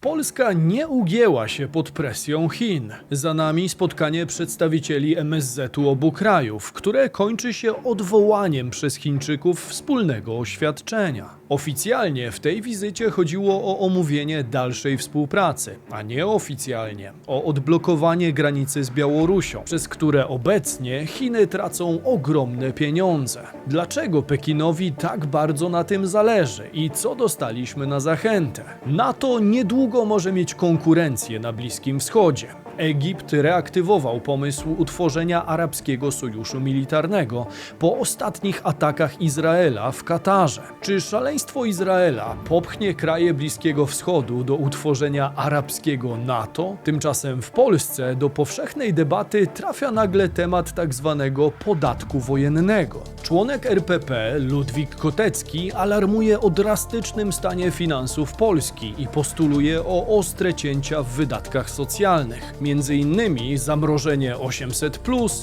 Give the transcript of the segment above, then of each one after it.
Polska nie ugięła się pod presją Chin. Za nami spotkanie przedstawicieli MSZ-u obu krajów, które kończy się odwołaniem przez Chińczyków wspólnego oświadczenia. Oficjalnie w tej wizycie chodziło o omówienie dalszej współpracy, a nieoficjalnie o odblokowanie granicy z Białorusią, przez które obecnie Chiny tracą ogromne pieniądze. Dlaczego Pekinowi tak bardzo na tym zależy i co dostaliśmy na zachętę? NATO niedługo może mieć konkurencję na Bliskim Wschodzie. Egipt reaktywował pomysł utworzenia arabskiego sojuszu militarnego po ostatnich atakach Izraela w Katarze. Czy szaleństwo Izraela popchnie kraje Bliskiego Wschodu do utworzenia arabskiego NATO? Tymczasem w Polsce do powszechnej debaty trafia nagle temat tak zwanego podatku wojennego. Członek RPP Ludwik Kotecki alarmuje o drastycznym stanie finansów Polski i postuluje o ostre cięcia w wydatkach socjalnych. Innymi zamrożenie 800,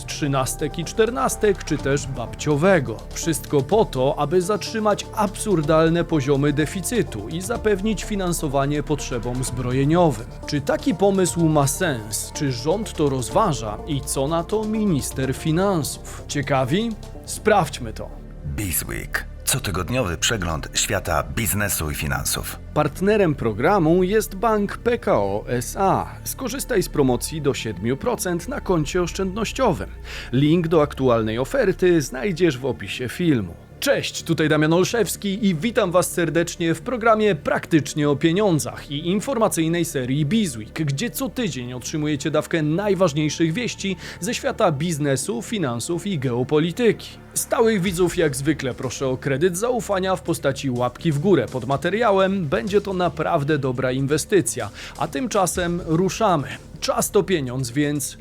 13 i 14, czy też babciowego. Wszystko po to, aby zatrzymać absurdalne poziomy deficytu i zapewnić finansowanie potrzebom zbrojeniowym. Czy taki pomysł ma sens? Czy rząd to rozważa? I co na to minister finansów? Ciekawi? Sprawdźmy to. Bizweek. Cotygodniowy przegląd świata biznesu i finansów. Partnerem programu jest bank PKO SA. Skorzystaj z promocji do 7% na koncie oszczędnościowym. Link do aktualnej oferty znajdziesz w opisie filmu. Cześć, tutaj Damian Olszewski i witam Was serdecznie w programie Praktycznie o pieniądzach i informacyjnej serii Bizweek, gdzie co tydzień otrzymujecie dawkę najważniejszych wieści ze świata biznesu, finansów i geopolityki. Stałych widzów jak zwykle proszę o kredyt zaufania w postaci łapki w górę pod materiałem. Będzie to naprawdę dobra inwestycja. A tymczasem ruszamy. Czas to pieniądz, więc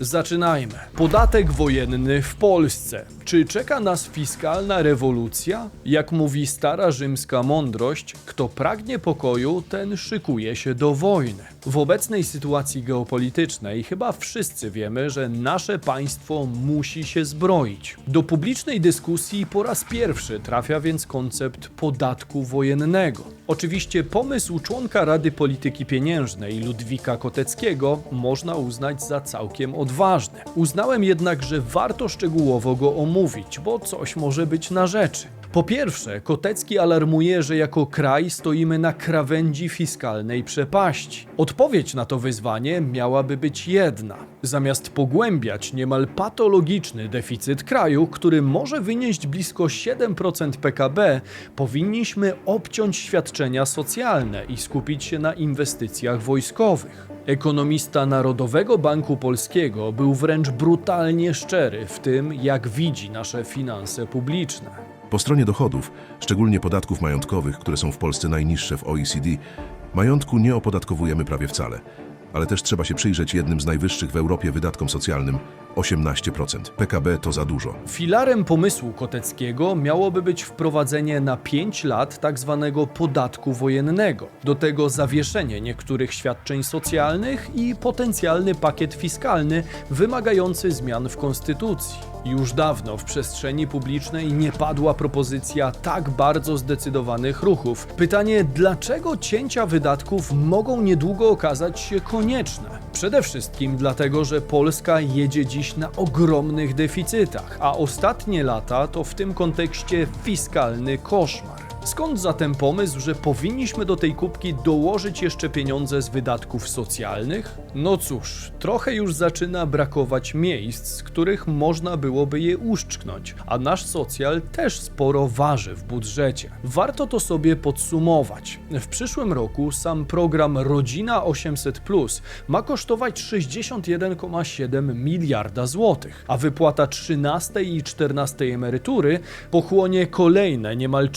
zaczynajmy. Podatek wojenny w Polsce. Czy czeka nas fiskalna rewolucja? Jak mówi stara rzymska mądrość, kto pragnie pokoju, ten szykuje się do wojny. W obecnej sytuacji geopolitycznej chyba wszyscy wiemy, że nasze państwo musi się zbroić. Do publicznej dyskusji po raz pierwszy trafia więc koncept podatku wojennego. Oczywiście pomysł członka Rady Polityki Pieniężnej Ludwika Koteckiego można uznać za całkiem odważny. Uznałem jednak, że warto szczegółowo go omówić, bo coś może być na rzeczy. Po pierwsze, Kotecki alarmuje, że jako kraj stoimy na krawędzi fiskalnej przepaści. Odpowiedź na to wyzwanie miałaby być jedna. Zamiast pogłębiać niemal patologiczny deficyt kraju, który może wynieść blisko 7% PKB, powinniśmy obciąć świadczenia socjalne i skupić się na inwestycjach wojskowych. Ekonomista Narodowego Banku Polskiego był wręcz brutalnie szczery w tym, jak widzi nasze finanse publiczne. Po stronie dochodów, szczególnie podatków majątkowych, które są w Polsce najniższe w OECD, majątku nie opodatkowujemy prawie wcale. Ale też trzeba się przyjrzeć jednym z najwyższych w Europie wydatkom socjalnym 18%. PKB to za dużo. Filarem pomysłu Koteckiego miałoby być wprowadzenie na 5 lat tak zwanego podatku wojennego. Do tego zawieszenie niektórych świadczeń socjalnych i potencjalny pakiet fiskalny wymagający zmian w konstytucji. Już dawno w przestrzeni publicznej nie padła propozycja tak bardzo zdecydowanych ruchów. Pytanie, dlaczego cięcia wydatków mogą niedługo okazać się konieczne? Przede wszystkim dlatego, że Polska jedzie dziś na ogromnych deficytach, a ostatnie lata to w tym kontekście fiskalny koszmar. Skąd zatem pomysł, że powinniśmy do tej kubki dołożyć jeszcze pieniądze z wydatków socjalnych? No cóż, trochę już zaczyna brakować miejsc, z których można byłoby je uszczknąć, a nasz socjal też sporo waży w budżecie. Warto to sobie podsumować. W przyszłym roku sam program Rodzina 800 ma kosztować 61,7 miliarda złotych, a wypłata 13 i 14 emerytury pochłonie kolejne niemal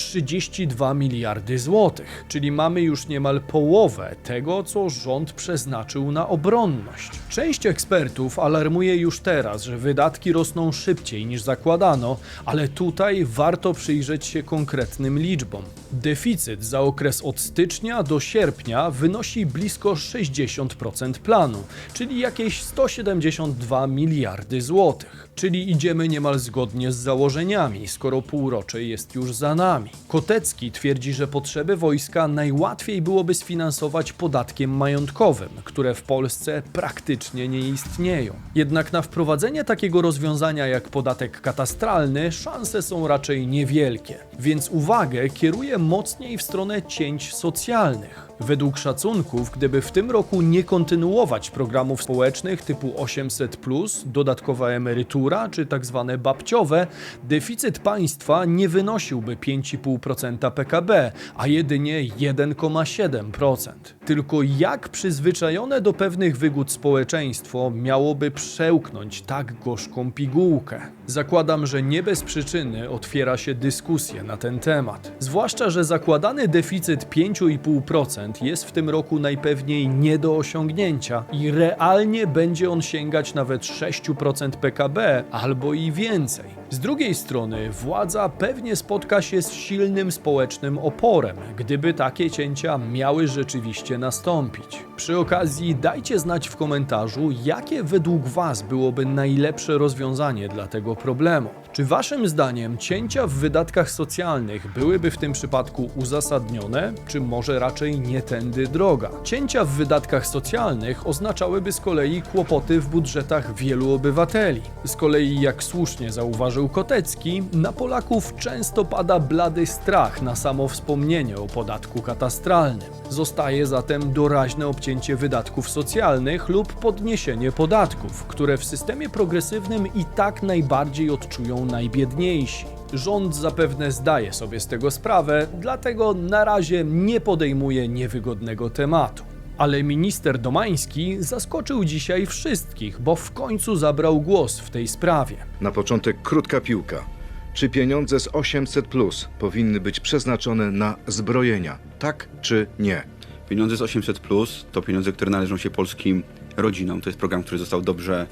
32 miliardy złotych, czyli mamy już niemal połowę tego, co rząd przeznaczył na obronność. Część ekspertów alarmuje już teraz, że wydatki rosną szybciej niż zakładano, ale tutaj warto przyjrzeć się konkretnym liczbom. Deficyt za okres od stycznia do sierpnia wynosi blisko 60% planu, czyli jakieś 172 miliardy złotych. Czyli idziemy niemal zgodnie z założeniami, skoro półrocze jest już za nami. Kotecki Kotecki twierdzi, że potrzeby wojska najłatwiej byłoby sfinansować podatkiem majątkowym, które w Polsce praktycznie nie istnieją. Jednak na wprowadzenie takiego rozwiązania jak podatek katastralny szanse są raczej niewielkie, więc uwagę kieruje mocniej w stronę cięć socjalnych. Według szacunków, gdyby w tym roku nie kontynuować programów społecznych typu 800, dodatkowa emerytura czy tak zwane babciowe, deficyt państwa nie wynosiłby 5,5% PKB, a jedynie 1,7%. Tylko jak przyzwyczajone do pewnych wygód społeczeństwo miałoby przełknąć tak gorzką pigułkę? Zakładam, że nie bez przyczyny otwiera się dyskusja na ten temat. Zwłaszcza, że zakładany deficyt 5,5% jest w tym roku najpewniej nie do osiągnięcia i realnie będzie on sięgać nawet 6% PKB albo i więcej. Z drugiej strony, władza pewnie spotka się z silnym społecznym oporem, gdyby takie cięcia miały rzeczywiście nastąpić. Przy okazji, dajcie znać w komentarzu, jakie według Was byłoby najlepsze rozwiązanie dla tego problemu. Czy Waszym zdaniem cięcia w wydatkach socjalnych byłyby w tym przypadku uzasadnione, czy może raczej nie tędy droga? Cięcia w wydatkach socjalnych oznaczałyby z kolei kłopoty w budżetach wielu obywateli. Z kolei, jak słusznie zauważył Kotecki, na Polaków często pada blady strach na samo wspomnienie o podatku katastralnym. Zostaje zatem doraźne obcięcie wydatków socjalnych lub podniesienie podatków, które w systemie progresywnym i tak najbardziej odczują najbiedniejsi. Rząd zapewne zdaje sobie z tego sprawę, dlatego na razie nie podejmuje niewygodnego tematu. Ale minister Domański zaskoczył dzisiaj wszystkich, bo w końcu zabrał głos w tej sprawie. Na początek krótka piłka. Czy pieniądze z 800 plus powinny być przeznaczone na zbrojenia? Tak czy nie? Pieniądze z 800 plus to pieniądze, które należą się polskim rodzinom. To jest program, który został dobrze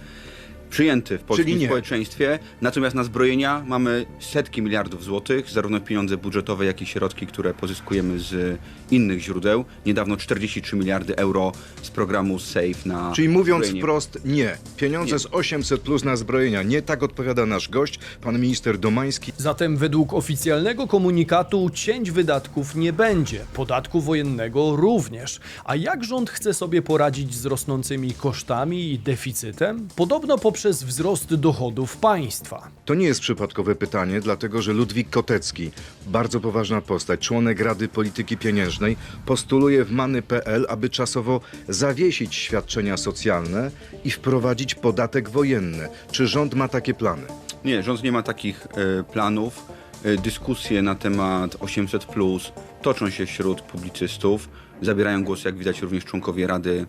przyjęty w polskim społeczeństwie. Natomiast na zbrojenia mamy setki miliardów złotych, zarówno pieniądze budżetowe, jak i środki, które pozyskujemy z innych źródeł. Niedawno 43 miliardy euro z programu SAFE na Czyli mówiąc zbrojenie. wprost, nie. Pieniądze Nie. z 800 plus na zbrojenia. Nie tak odpowiada nasz gość, pan minister Domański. Zatem według oficjalnego komunikatu cięć wydatków nie będzie, podatku wojennego również. A jak rząd chce sobie poradzić z rosnącymi kosztami i deficytem? Podobno poprzez wzrost dochodów państwa. To nie jest przypadkowe pytanie, dlatego że Ludwik Kotecki, bardzo poważna postać, członek Rady Polityki Pieniężnej, postuluje w many.pl, aby czasowo zawiesić świadczenia socjalne i wprowadzić podatek wojenny. Czy rząd ma takie plany? Nie, rząd nie ma takich e, planów. E, dyskusje na temat 800 plus toczą się wśród publicystów. Zabierają głos, jak widać, również członkowie Rady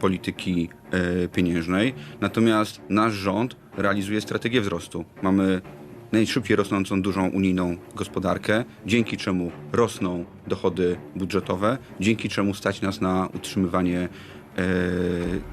Polityki e, Pieniężnej. Natomiast nasz rząd realizuje strategię wzrostu. Mamy najszybciej rosnącą dużą unijną gospodarkę, dzięki czemu rosną dochody budżetowe, dzięki czemu stać nas na utrzymywanie e,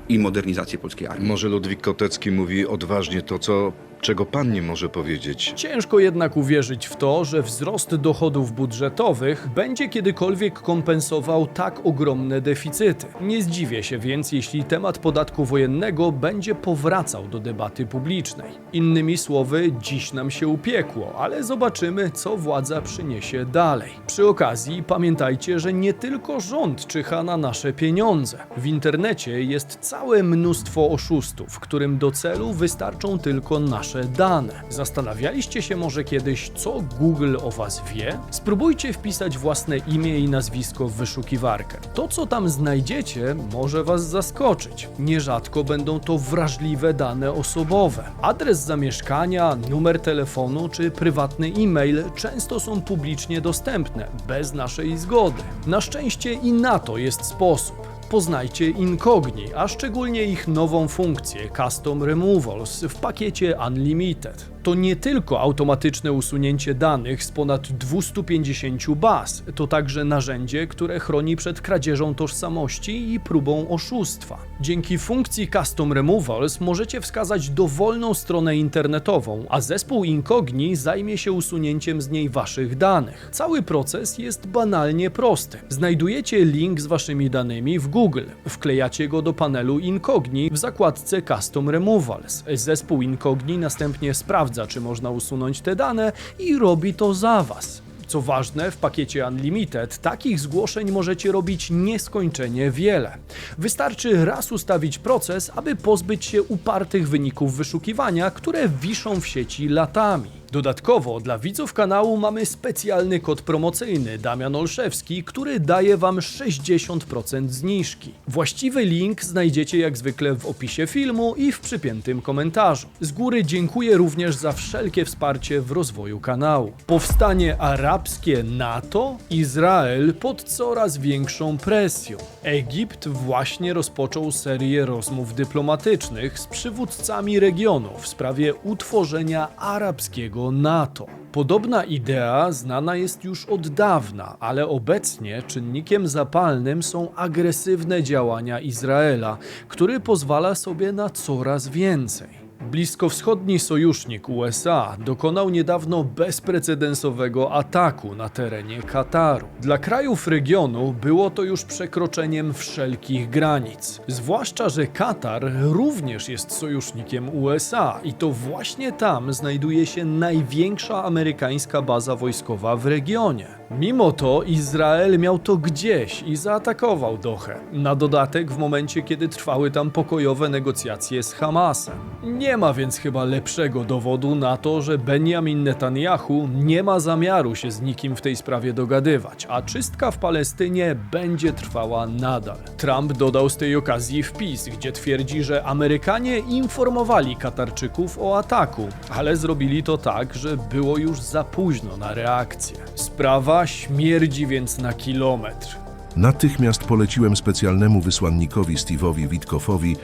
i modernizację polskiej armii. Może Ludwik Kotecki mówi odważnie to, co, czego pan nie może powiedzieć. Ciężko jednak uwierzyć w to, że wzrost dochodów budżetowych będzie kiedykolwiek kompensował tak ogromne deficyty. Nie zdziwię się więc, jeśli temat podatku wojennego będzie powracał do debaty publicznej. Innymi słowy, dziś nam się upiekło, ale zobaczymy, co władza przyniesie dalej. Przy okazji pamiętajcie, że nie tylko rząd czyha na nasze pieniądze. W internecie jest całe mnóstwo oszustów, którym do celu wystarczą tylko nasze dane. Zastanawialiście się może kiedyś, co Google o Was wie? Spróbujcie wpisać własne imię i nazwisko w wyszukiwarkę. To, co tam znajdziecie, może Was zaskoczyć. Nierzadko będą to wrażliwe dane osobowe. Adres zamieszkania, numer telefonu czy prywatny e-mail często są publicznie dostępne, bez naszej zgody. Na szczęście i na to jest sposób. Poznajcie Incogni, a szczególnie ich nową funkcję Custom Removals w pakiecie Unlimited. To nie tylko automatyczne usunięcie danych z ponad 250 baz, to także narzędzie, które chroni przed kradzieżą tożsamości i próbą oszustwa. Dzięki funkcji Custom Removals możecie wskazać dowolną stronę internetową, a zespół Incogni zajmie się usunięciem z niej waszych danych. Cały proces jest banalnie prosty. Znajdujecie link z waszymi danymi w Google, wklejacie go do panelu Incogni w zakładce Custom Removals. Zespół Incogni następnie sprawdza, czy można usunąć te dane i robi to za was. Co ważne, w pakiecie Unlimited takich zgłoszeń możecie robić nieskończenie wiele. Wystarczy raz ustawić proces, aby pozbyć się upartych wyników wyszukiwania, które wiszą w sieci latami. Dodatkowo dla widzów kanału mamy specjalny kod promocyjny Damian Olszewski, który daje Wam 60% zniżki. Właściwy link znajdziecie jak zwykle w opisie filmu i w przypiętym komentarzu. Z góry dziękuję również za wszelkie wsparcie w rozwoju kanału. Powstanie arabskie NATO? Izrael pod coraz większą presją. Egipt właśnie rozpoczął serię rozmów dyplomatycznych z przywódcami regionu w sprawie utworzenia arabskiego NATO. Podobna idea znana jest już od dawna, ale obecnie czynnikiem zapalnym są agresywne działania Izraela, który pozwala sobie na coraz więcej. Bliskowschodni sojusznik USA dokonał niedawno bezprecedensowego ataku na terenie Kataru. Dla krajów regionu było to już przekroczeniem wszelkich granic. Zwłaszcza, że Katar również jest sojusznikiem USA i to właśnie tam znajduje się największa amerykańska baza wojskowa w regionie. Mimo to Izrael miał to gdzieś i zaatakował Dohę. Na dodatek w momencie, kiedy trwały tam pokojowe negocjacje z Hamasem. Nie ma więc chyba lepszego dowodu na to, że Benjamin Netanyahu nie ma zamiaru się z nikim w tej sprawie dogadywać, a czystka w Palestynie będzie trwała nadal. Trump dodał z tej okazji wpis, gdzie twierdzi, że Amerykanie informowali Katarczyków o ataku, ale zrobili to tak, że było już za późno na reakcję. Sprawa śmierdzi więc na kilometr. Natychmiast poleciłem specjalnemu wysłannikowi Steve'owi Witkoffowi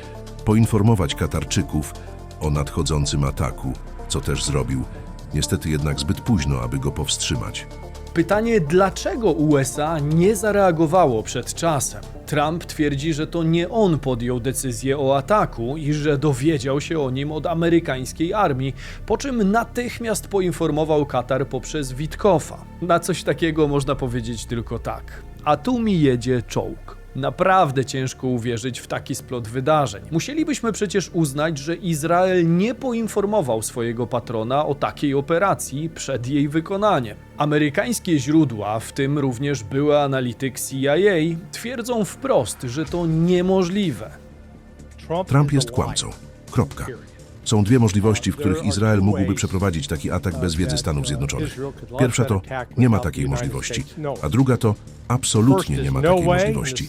poinformować Katarczyków o nadchodzącym ataku, co też zrobił. Niestety jednak zbyt późno, aby go powstrzymać. Pytanie, dlaczego USA nie zareagowało przed czasem? Trump twierdzi, że to nie on podjął decyzję o ataku i że dowiedział się o nim od amerykańskiej armii, po czym natychmiast poinformował Katar poprzez Witkoffa. Na coś takiego można powiedzieć tylko tak. A tu mi jedzie czołg. Naprawdę ciężko uwierzyć w taki splot wydarzeń. Musielibyśmy przecież uznać, że Izrael nie poinformował swojego patrona o takiej operacji przed jej wykonaniem. Amerykańskie źródła, w tym również były analityk CIA, twierdzą wprost, że to niemożliwe. Trump jest kłamcą. Kropka. Są dwie możliwości, w których Izrael mógłby przeprowadzić taki atak bez wiedzy Stanów Zjednoczonych. Pierwsza to nie ma takiej możliwości, a druga to absolutnie nie ma takiej możliwości.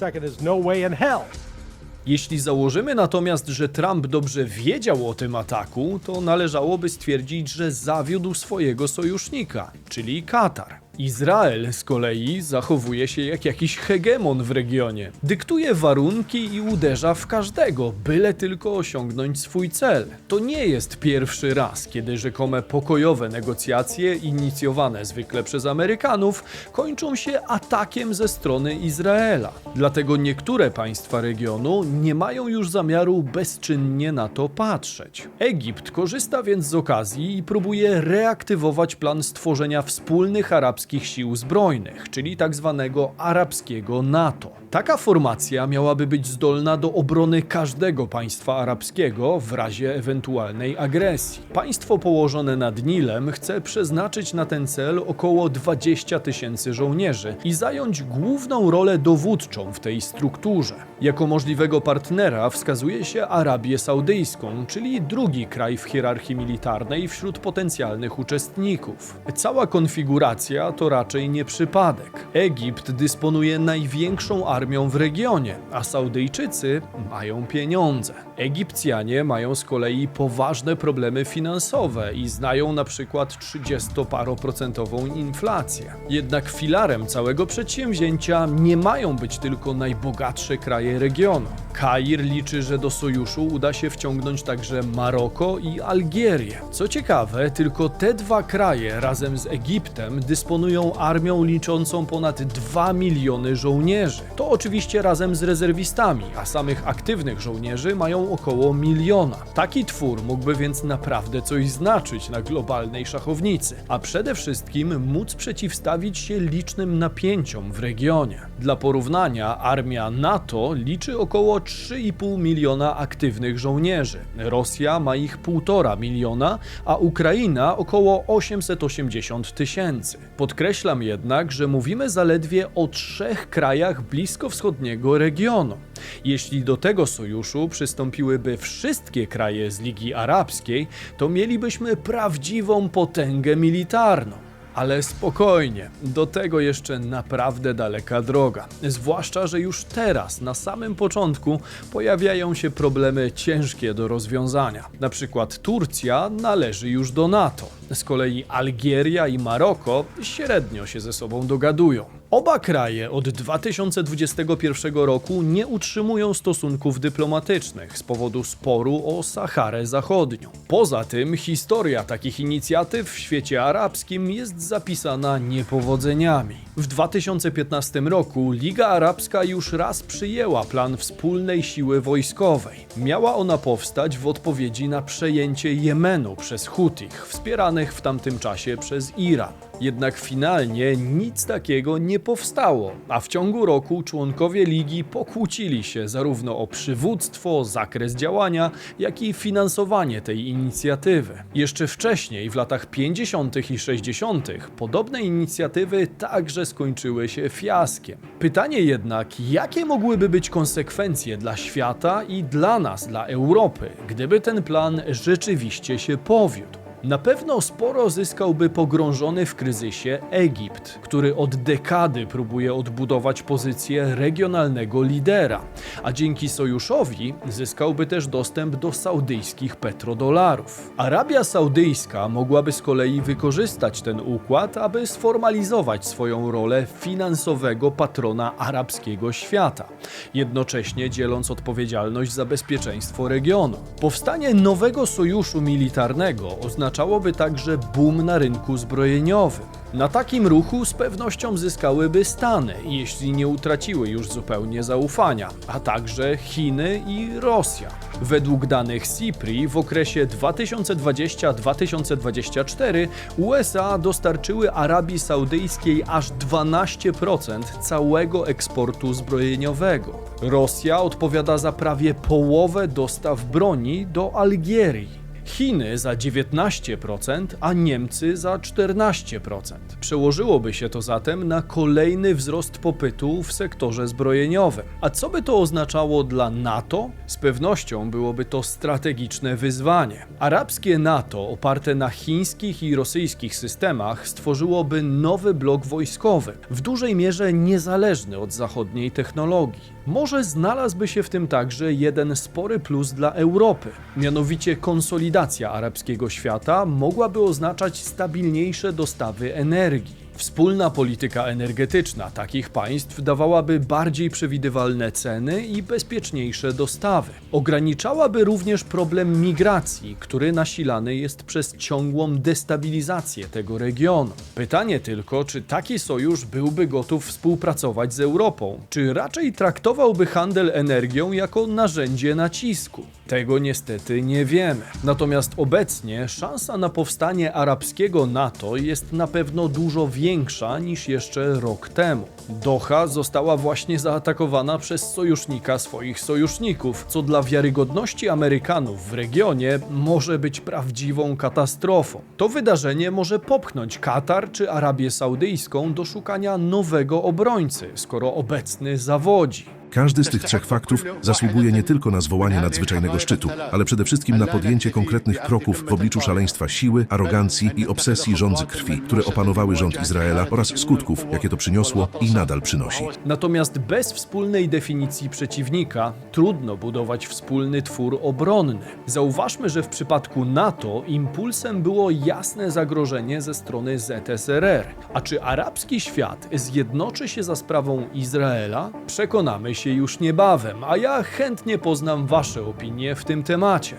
Jeśli założymy natomiast, że Trump dobrze wiedział o tym ataku, to należałoby stwierdzić, że zawiódł swojego sojusznika, czyli Katar. Izrael z kolei zachowuje się jak jakiś hegemon w regionie. Dyktuje warunki i uderza w każdego, byle tylko osiągnąć swój cel. To nie jest pierwszy raz, kiedy rzekome pokojowe negocjacje, inicjowane zwykle przez Amerykanów, kończą się atakiem ze strony Izraela. Dlatego niektóre państwa regionu nie mają już zamiaru bezczynnie na to patrzeć. Egipt korzysta więc z okazji i próbuje reaktywować plan stworzenia wspólnych arabskich sił zbrojnych, czyli tak zwanego arabskiego NATO. Taka formacja miałaby być zdolna do obrony każdego państwa arabskiego w razie ewentualnej agresji. Państwo położone nad Nilem chce przeznaczyć na ten cel około 20 tysięcy żołnierzy i zająć główną rolę dowódczą w tej strukturze. Jako możliwego partnera wskazuje się Arabię Saudyjską, czyli drugi kraj w hierarchii militarnej wśród potencjalnych uczestników. Cała konfiguracja to raczej nie przypadek. Egipt dysponuje największą armią w regionie, a Saudyjczycy mają pieniądze. Egipcjanie mają z kolei poważne problemy finansowe i znają na przykład 30-paroprocentową inflację. Jednak filarem całego przedsięwzięcia nie mają być tylko najbogatsze kraje regionu. Kair liczy, że do sojuszu uda się wciągnąć także Maroko i Algierię. Co ciekawe, tylko te dwa kraje razem z Egiptem dysponują armią liczącą ponad 2 miliony żołnierzy. To oczywiście razem z rezerwistami, a samych aktywnych żołnierzy mają około miliona. Taki twór mógłby więc naprawdę coś znaczyć na globalnej szachownicy, a przede wszystkim móc przeciwstawić się licznym napięciom w regionie. Dla porównania, armia NATO liczy około 3,5 miliona aktywnych żołnierzy. Rosja ma ich 1,5 miliona, a Ukraina około 880 tysięcy. Pod Podkreślam jednak, że mówimy zaledwie o trzech krajach bliskowschodniego regionu. Jeśli do tego sojuszu przystąpiłyby wszystkie kraje z Ligi Arabskiej, to mielibyśmy prawdziwą potęgę militarną. Ale spokojnie, do tego jeszcze naprawdę daleka droga. Zwłaszcza, że już teraz, na samym początku, pojawiają się problemy ciężkie do rozwiązania. Na przykład Turcja należy już do NATO. Z kolei Algieria i Maroko średnio się ze sobą dogadują. Oba kraje od 2021 roku nie utrzymują stosunków dyplomatycznych z powodu sporu o Saharę Zachodnią. Poza tym historia takich inicjatyw w świecie arabskim jest zapisana niepowodzeniami. W 2015 roku Liga Arabska już raz przyjęła plan wspólnej siły wojskowej. Miała ona powstać w odpowiedzi na przejęcie Jemenu przez Hutich, wspieranych w tamtym czasie przez Iran. Jednak finalnie nic takiego nie powstało, a w ciągu roku członkowie ligi pokłócili się zarówno o przywództwo, zakres działania, jak i finansowanie tej inicjatywy. Jeszcze wcześniej, w latach 50. i 60., podobne inicjatywy także skończyły się fiaskiem. Pytanie jednak, jakie mogłyby być konsekwencje dla świata i dla nas, dla Europy, gdyby ten plan rzeczywiście się powiódł? Na pewno sporo zyskałby pogrążony w kryzysie Egipt, który od dekady próbuje odbudować pozycję regionalnego lidera, a dzięki sojuszowi zyskałby też dostęp do saudyjskich petrodolarów. Arabia Saudyjska mogłaby z kolei wykorzystać ten układ, aby sformalizować swoją rolę finansowego patrona arabskiego świata, jednocześnie dzieląc odpowiedzialność za bezpieczeństwo regionu. Powstanie nowego sojuszu militarnego oznaczałoby także boom na rynku zbrojeniowym. Na takim ruchu z pewnością zyskałyby Stany, jeśli nie utraciły już zupełnie zaufania, a także Chiny i Rosja. Według danych CIPRI w okresie 2020-2024 USA dostarczyły Arabii Saudyjskiej aż 12% całego eksportu zbrojeniowego. Rosja odpowiada za prawie połowę dostaw broni do Algierii. Chiny za 19%, a Niemcy za 14%. Przełożyłoby się to zatem na kolejny wzrost popytu w sektorze zbrojeniowym. A co by to oznaczało dla NATO? Z pewnością byłoby to strategiczne wyzwanie. Arabskie NATO, oparte na chińskich i rosyjskich systemach, stworzyłoby nowy blok wojskowy, w dużej mierze niezależny od zachodniej technologii. Może znalazłby się w tym także jeden spory plus dla Europy, mianowicie konsolidacja arabskiego świata mogłaby oznaczać stabilniejsze dostawy energii. Wspólna polityka energetyczna takich państw dawałaby bardziej przewidywalne ceny i bezpieczniejsze dostawy. Ograniczałaby również problem migracji, który nasilany jest przez ciągłą destabilizację tego regionu. Pytanie tylko, czy taki sojusz byłby gotów współpracować z Europą, czy raczej traktowałby handel energią jako narzędzie nacisku. Tego niestety nie wiemy. Natomiast obecnie szansa na powstanie arabskiego NATO jest na pewno dużo większa niż jeszcze rok temu. Doha została właśnie zaatakowana przez sojusznika swoich sojuszników, co dla wiarygodności Amerykanów w regionie może być prawdziwą katastrofą. To wydarzenie może popchnąć Katar czy Arabię Saudyjską do szukania nowego obrońcy, skoro obecny zawodzi. Każdy z tych trzech faktów zasługuje nie tylko na zwołanie nadzwyczajnego szczytu, ale przede wszystkim na podjęcie konkretnych kroków w obliczu szaleństwa siły, arogancji i obsesji rządzy krwi, które opanowały rząd Izraela oraz skutków, jakie to przyniosło i nadal przynosi. Natomiast bez wspólnej definicji przeciwnika trudno budować wspólny twór obronny. Zauważmy, że w przypadku NATO impulsem było jasne zagrożenie ze strony ZSRR. A czy arabski świat zjednoczy się za sprawą Izraela? Przekonamy się już niebawem, a ja chętnie poznam Wasze opinie w tym temacie.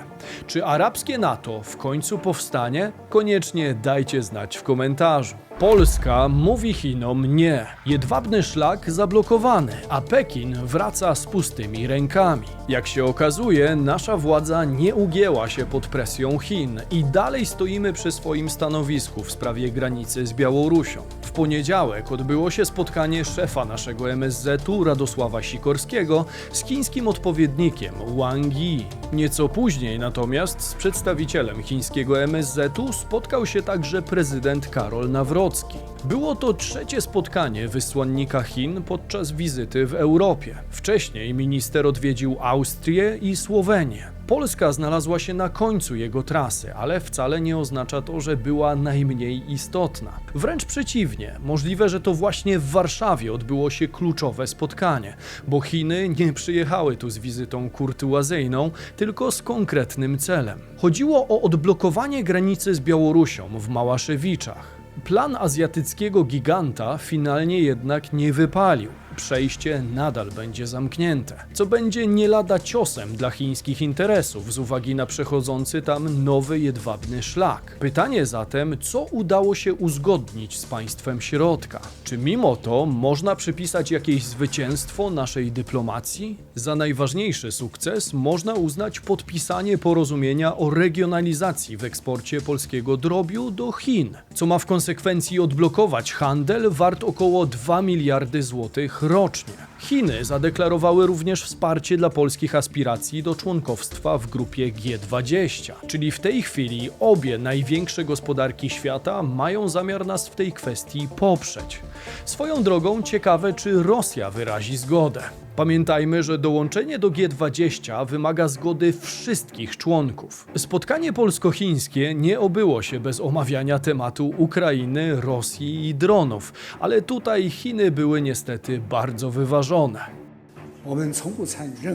Czy arabskie NATO w końcu powstanie? Koniecznie dajcie znać w komentarzu. Polska mówi Chinom nie. Jedwabny szlak zablokowany, a Pekin wraca z pustymi rękami. Jak się okazuje, nasza władza nie ugięła się pod presją Chin i dalej stoimy przy swoim stanowisku w sprawie granicy z Białorusią. W poniedziałek odbyło się spotkanie szefa naszego MSZ-u Radosława Sikorskiego z chińskim odpowiednikiem Wang Yi. Nieco później natomiast z przedstawicielem chińskiego MSZ-u spotkał się także prezydent Karol Nawrocki. Było to trzecie spotkanie wysłannika Chin podczas wizyty w Europie. Wcześniej minister odwiedził Austrię i Słowenię. Polska znalazła się na końcu jego trasy, ale wcale nie oznacza to, że była najmniej istotna. Wręcz przeciwnie, możliwe, że to właśnie w Warszawie odbyło się kluczowe spotkanie, bo Chiny nie przyjechały tu z wizytą kurtuazyjną, tylko z konkretnym celem. Chodziło o odblokowanie granicy z Białorusią w Małaszewiczach. Plan azjatyckiego giganta finalnie jednak nie wypalił. Przejście nadal będzie zamknięte, co będzie nie lada ciosem dla chińskich interesów z uwagi na przechodzący tam nowy jedwabny szlak. Pytanie zatem, co udało się uzgodnić z państwem środka? Czy mimo to można przypisać jakieś zwycięstwo naszej dyplomacji? Za najważniejszy sukces można uznać podpisanie porozumienia o regionalizacji w eksporcie polskiego drobiu do Chin, co ma w konsekwencji odblokować handel wart około 2 miliardy złotych rocznie. Chiny zadeklarowały również wsparcie dla polskich aspiracji do członkowstwa w grupie G20, czyli w tej chwili obie największe gospodarki świata mają zamiar nas w tej kwestii poprzeć. Swoją drogą ciekawe, czy Rosja wyrazi zgodę. Pamiętajmy, że dołączenie do G20 wymaga zgody wszystkich członków. Spotkanie polsko-chińskie nie obyło się bez omawiania tematu Ukrainy, Rosji i dronów, ale tutaj Chiny były niestety bardzo wyważone żonę.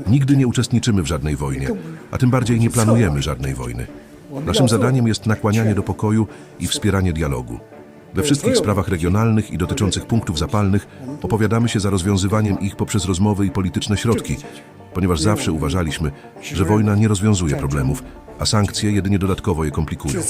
Nigdy nie uczestniczymy w żadnej wojnie, a tym bardziej nie planujemy żadnej wojny. Naszym zadaniem jest nakłanianie do pokoju i wspieranie dialogu. We wszystkich sprawach regionalnych i dotyczących punktów zapalnych opowiadamy się za rozwiązywaniem ich poprzez rozmowy i polityczne środki, ponieważ zawsze uważaliśmy, że wojna nie rozwiązuje problemów, a sankcje jedynie dodatkowo je komplikują.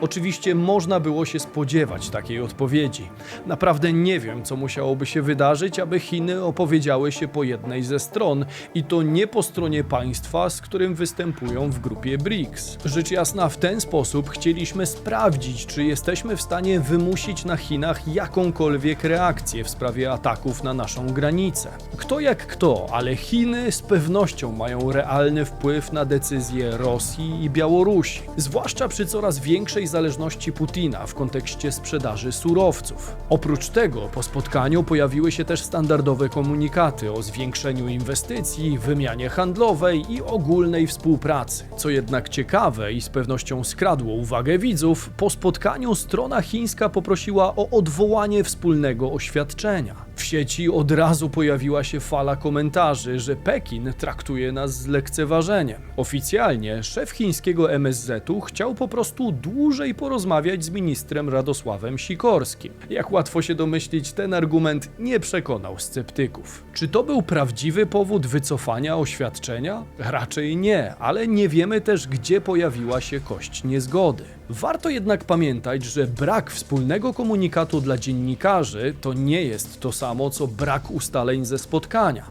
Oczywiście można było się spodziewać takiej odpowiedzi. Naprawdę nie wiem, co musiałoby się wydarzyć, aby Chiny opowiedziały się po jednej ze stron i to nie po stronie państwa, z którym występują w grupie BRICS. Rzecz jasna, w ten sposób chcieliśmy sprawdzić, czy jesteśmy w stanie wymusić na Chinach jakąkolwiek reakcję w sprawie ataków na naszą granicę. Kto jak kto, ale Chiny z pewnością mają realny wpływ na decyzje Rosji i Białorusi, zwłaszcza przy coraz większej zależności Putina w kontekście sprzedaży surowców. Oprócz tego po spotkaniu pojawiły się też standardowe komunikaty o zwiększeniu inwestycji, wymianie handlowej i ogólnej współpracy. Co jednak ciekawe i z pewnością skradło uwagę widzów, po spotkaniu strona chińska poprosiła o odwołanie wspólnego oświadczenia. W sieci od razu pojawiła się fala komentarzy, że Pekin traktuje nas z lekceważeniem. Oficjalnie szef chińskiego MSZ-u chciał po prostu dłużej porozmawiać z ministrem Radosławem Sikorskim. Jak łatwo się domyślić, ten argument nie przekonał sceptyków. Czy to był prawdziwy powód wycofania oświadczenia? Raczej nie, ale nie wiemy też, gdzie pojawiła się kość niezgody. Warto jednak pamiętać, że brak wspólnego komunikatu dla dziennikarzy to nie jest to samo, co brak ustaleń ze spotkania.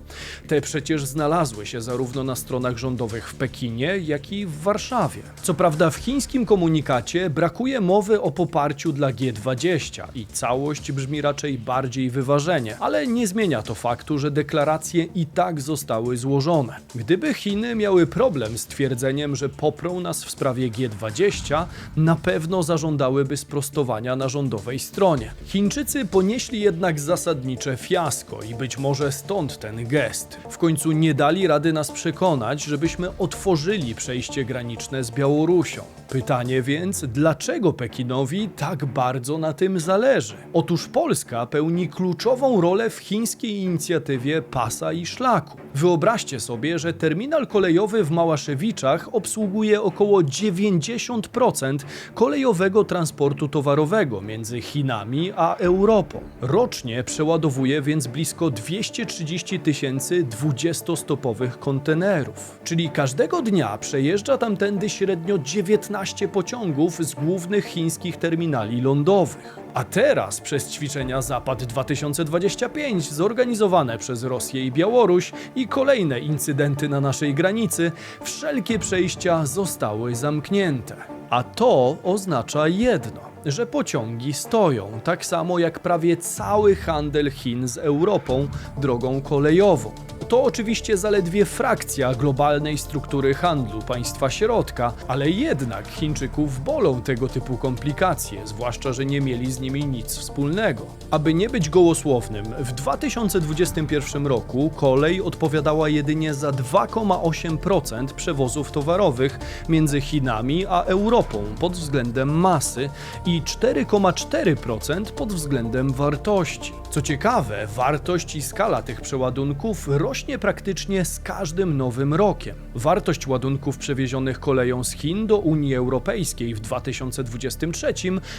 Te przecież znalazły się zarówno na stronach rządowych w Pekinie, jak i w Warszawie. Co prawda w chińskim komunikacie brakuje mowy o poparciu dla G20 i całość brzmi raczej bardziej wyważenie, ale nie zmienia to faktu, że deklaracje i tak zostały złożone. Gdyby Chiny miały problem z twierdzeniem, że poprą nas w sprawie G20, na pewno zażądałyby sprostowania na rządowej stronie. Chińczycy ponieśli jednak zasadnicze fiasko i być może stąd ten gest. W końcu nie dali rady nas przekonać, żebyśmy otworzyli przejście graniczne z Białorusią. Pytanie więc, dlaczego Pekinowi tak bardzo na tym zależy? Otóż Polska pełni kluczową rolę w chińskiej inicjatywie Pasa i Szlaku. Wyobraźcie sobie, że terminal kolejowy w Małaszewiczach obsługuje około 90% kolejowego transportu towarowego między Chinami a Europą. Rocznie przeładowuje więc blisko 230 tysięcy 20-stopowych kontenerów. Czyli każdego dnia przejeżdża tamtędy średnio 19 pociągów z głównych chińskich terminali lądowych. A teraz przez ćwiczenia Zapad 2025 zorganizowane przez Rosję i Białoruś i kolejne incydenty na naszej granicy, wszelkie przejścia zostały zamknięte. A to oznacza jedno, że pociągi stoją, tak samo jak prawie cały handel Chin z Europą drogą kolejową. To oczywiście zaledwie frakcja globalnej struktury handlu państwa środka, ale jednak Chińczyków bolą tego typu komplikacje, zwłaszcza, że nie mieli z nimi nic wspólnego. Aby nie być gołosłownym, w 2021 roku kolej odpowiadała jedynie za 2,8% przewozów towarowych między Chinami a Europą pod względem masy i 4,4% pod względem wartości. Co ciekawe, wartość i skala tych przeładunków rośnie praktycznie z każdym nowym rokiem. Wartość ładunków przewiezionych koleją z Chin do Unii Europejskiej w 2023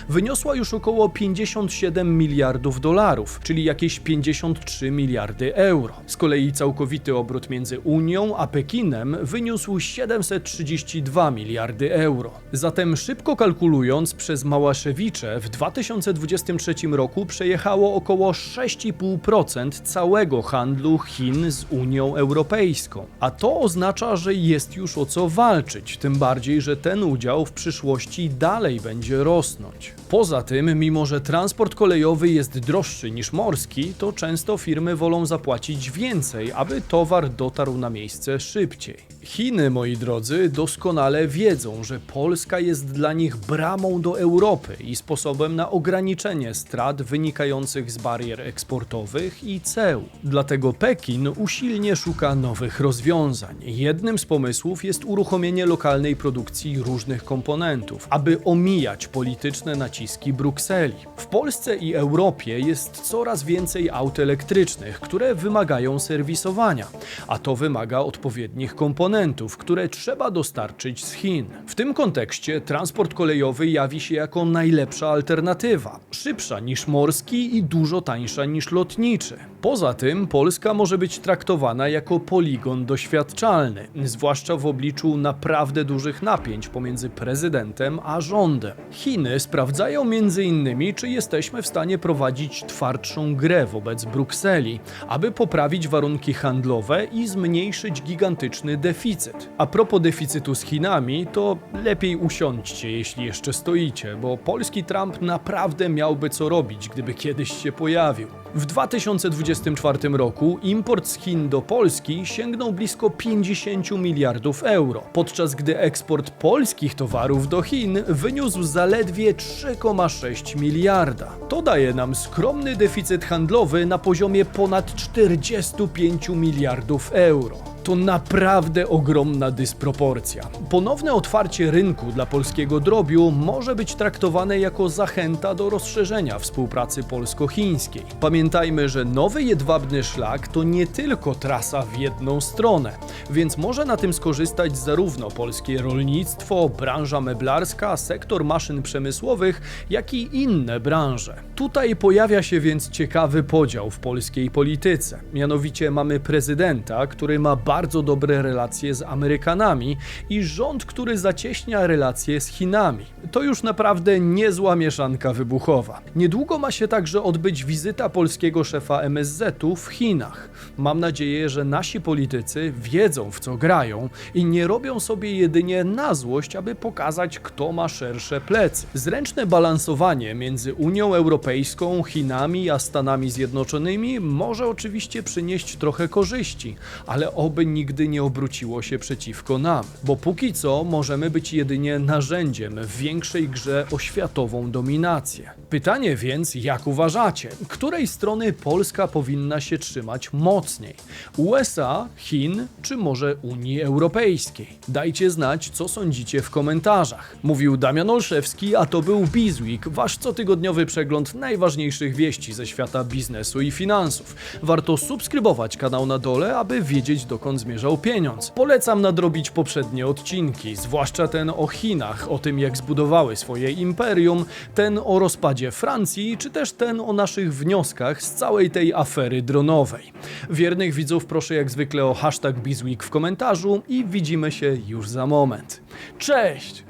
wyniosła już około 57 miliardów dolarów, czyli jakieś 53 miliardy euro. Z kolei całkowity obrót między Unią a Pekinem wyniósł 732 miliardy euro. Zatem szybko kalkulując, przez Małaszewicze w 2023 roku przejechało około 6,5% całego handlu Chin z Unią Europejską. A to oznacza, że jest już o co walczyć, tym bardziej, że ten udział w przyszłości dalej będzie rosnąć. Poza tym, mimo że transport kolejowy jest droższy niż morski, to często firmy wolą zapłacić więcej, aby towar dotarł na miejsce szybciej. Chiny, moi drodzy, doskonale wiedzą, że Polska jest dla nich bramą do Europy i sposobem na ograniczenie strat wynikających z barier eksportowych i ceł. Dlatego Pekin usilnie szuka nowych rozwiązań. Jednym z pomysłów jest uruchomienie lokalnej produkcji różnych komponentów, aby omijać polityczne naciski Brukseli. W Polsce i Europie jest coraz więcej aut elektrycznych, które wymagają serwisowania, a to wymaga odpowiednich komponentów, które trzeba dostarczyć z Chin. W tym kontekście transport kolejowy jawi się jako najlepsza alternatywa, szybsza niż morski i dużo tańsza niż lotniczy. Poza tym Polska może być traktowana jako poligon doświadczalny, zwłaszcza w obliczu naprawdę dużych napięć pomiędzy prezydentem a rządem. Chiny sprawdzają m.in. czy jesteśmy w stanie prowadzić twardszą grę wobec Brukseli, aby poprawić warunki handlowe i zmniejszyć gigantyczny deficyt. A propos deficytu z Chinami, to lepiej usiądźcie, jeśli jeszcze stoicie, bo polski Trump naprawdę miałby co robić, gdyby kiedyś się pojawił. W 2024 roku import z Chin do Polski sięgnął blisko 50 miliardów euro, podczas gdy eksport polskich towarów do Chin wyniósł zaledwie 3,6 miliarda. To daje nam skromny deficyt handlowy na poziomie ponad 45 miliardów euro. To naprawdę ogromna dysproporcja. Ponowne otwarcie rynku dla polskiego drobiu może być traktowane jako zachęta do rozszerzenia współpracy polsko-chińskiej. Pamiętajmy, że nowy jedwabny szlak to nie tylko trasa w jedną stronę, więc może na tym skorzystać zarówno polskie rolnictwo, branża meblarska, sektor maszyn przemysłowych, jak i inne branże. Tutaj pojawia się więc ciekawy podział w polskiej polityce. Mianowicie mamy prezydenta, który ma bardzo dobre relacje z Amerykanami i rząd, który zacieśnia relacje z Chinami. To już naprawdę niezła mieszanka wybuchowa. Niedługo ma się także odbyć wizyta polskiego szefa MSZ-u w Chinach. Mam nadzieję, że nasi politycy wiedzą w co grają i nie robią sobie jedynie na złość, aby pokazać, kto ma szersze plecy. Zręczne balansowanie między Unią Europejską, Chinami a Stanami Zjednoczonymi może oczywiście przynieść trochę korzyści, ale oby nigdy nie obróciło się przeciwko nam, bo póki co możemy być jedynie narzędziem w większej grze o światową dominację. Pytanie więc, jak uważacie, której strony Polska powinna się trzymać mocniej? USA, Chin czy może Unii Europejskiej? Dajcie znać, co sądzicie w komentarzach. Mówił Damian Olszewski, a to był Bizweek, wasz cotygodniowy przegląd najważniejszych wieści ze świata biznesu i finansów. Warto subskrybować kanał na dole, aby wiedzieć zmierzał pieniądz. Polecam nadrobić poprzednie odcinki, zwłaszcza ten o Chinach, o tym jak zbudowały swoje imperium, ten o rozpadzie Francji, czy też ten o naszych wnioskach z całej tej afery dronowej. Wiernych widzów proszę jak zwykle o hashtag Bizweek w komentarzu i widzimy się już za moment. Cześć!